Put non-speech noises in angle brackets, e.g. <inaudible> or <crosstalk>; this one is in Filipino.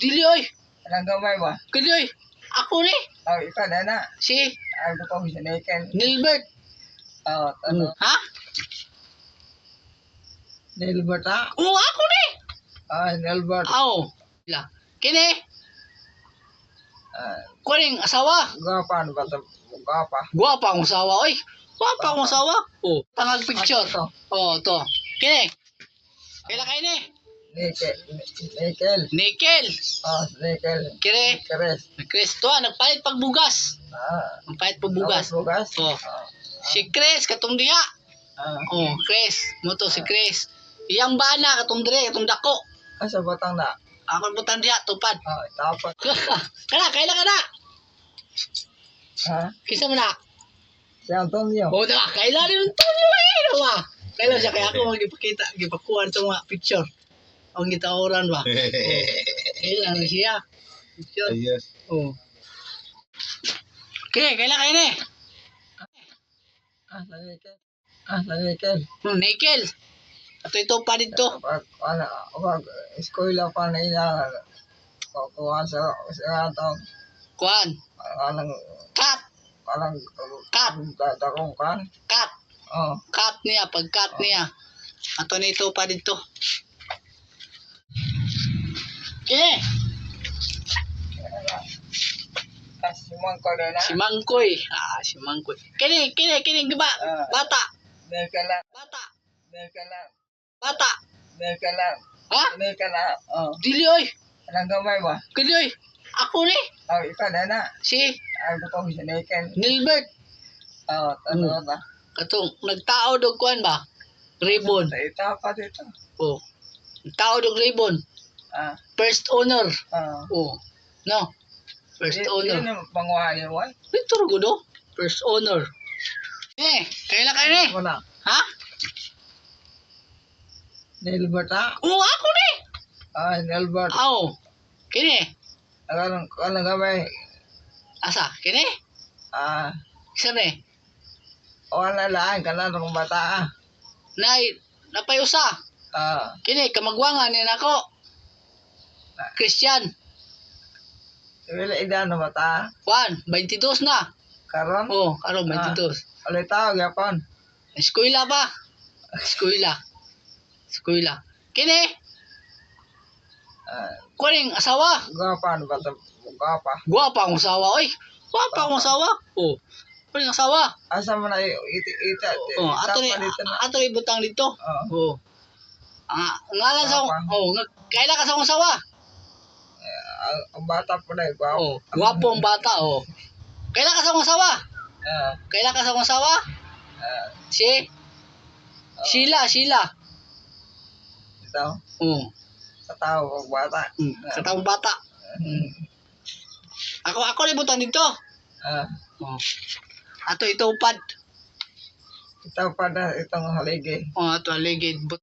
Dili oy. Anong gamay ba? Kadi oy. Ako ni. Oh, ikaw na na. Si Ay, ko si Niken. Nilbert. Oh, ano? Ha? Nilbert ha? Oo, ako ni. Ah, Nilbert. Aw. La. Kini. Ah, Kuning asawa. gwapa ano ba ito? Gwapa. Guwapa ang asawa oy. Guwapa ang asawa. Oh, tangag picture. Ito. Oh, to. Kini. Kailan kayo ni? Nikel. Nickel. Oh, Nikel. Kire. Keres. Chris to, nagpalit pagbugas. Ah. Nagpalit pagbugas. Bugas. Oh. Ah. Si Chris katong diha. Ah. Oh, Chris. Mo to si Chris. Iyang bana katong dire, katong dako. Asa batang na? Ako butan diha tupad. Ah, tapat. <laughs> kana, kailan kana? Ha? Kisa mo na. Si Antonio. Oh, diba? Kailan rin tulo eh, diba? Kailan siya, kaya ako magipakita, gipakuhan sa mga picture. Ang gitaoran ba? <laughs> Kailan na siya? Ayos. Oh. Okay, kailan kayo ni? Ah, sa Nikel. Ah, sa Nikel. Hmm, Nickel. Ato ito pa dito. Pag, ano, pag, eskwela pa na ina, kukuha sa, sa atong, Kuhan. alang, Cut. alang, Cut. dakong kan. Cut. Oh, Cut niya. Pag cut niya. Ato nito pa dito. Kasi mo ko na. Si Mangkoy. Ah, si Mangkoy. Kini, kini, kini, di ba? Ah. Bata. Lang, Bata. lang, Bata. lang, Ha? lang. Oh, Dili oy. anong gamay ba? Kali oy. Ako ni. Oh, ikaw na na. Si Ay, ko si Niken. Nilbert. Oh, ano ba? Katong nagtao dog kuan ba? Ribbon. Sa itapa dito. Oh. Nagtao dog ribbon. Ah, First owner. ah. Oh. No. First Di- owner. di na panguhayan mo, eh. Ito ro gudo. First owner. Eh, kailan kayo ni? Wala. Ha? Nilbert ha? Oo, ako ni. Ah, Nilbert. Aw. Kini. Anong, anong gamay? Asa? Kini? Ah, Isa ni. wala lang ka na ng bata ah. Nay, napay usa. Ah, Kini kamagwangan ni nako. Christian. wala ida ng bata. Juan, 22 na. Karon, Oh, karon Ah. 22. ulit tawag yapon. Eskwela pa. Eskwela. Eskwela. Kini, Ah, kuning asawa. gwapa ano ba ito? Gwapa. Guwapa ang asawa, oy. Guwapa ang asawa. Oh. Kuning asawa. Asa mo na i- iti ita. Oh, ato ni na. ato ni butang dito. Oh, Oh. Ah, ngalan sa Guwapa. oh, nga, kailan ka sa asawa? Ang, ang bata po na gwapa. Oh, guwapo ang bata, oh. Kailan ka sa asawa? Ah, Kailan ka sa asawa? ah, Si Sheila, Sheila. ito. Oh. Sa tao ang bata. Mm, katawang bata. Mm. Ako ako ni butang dito. Ah, Oh. Ato ito upad. ito pa na itong haligi. Oh, ato but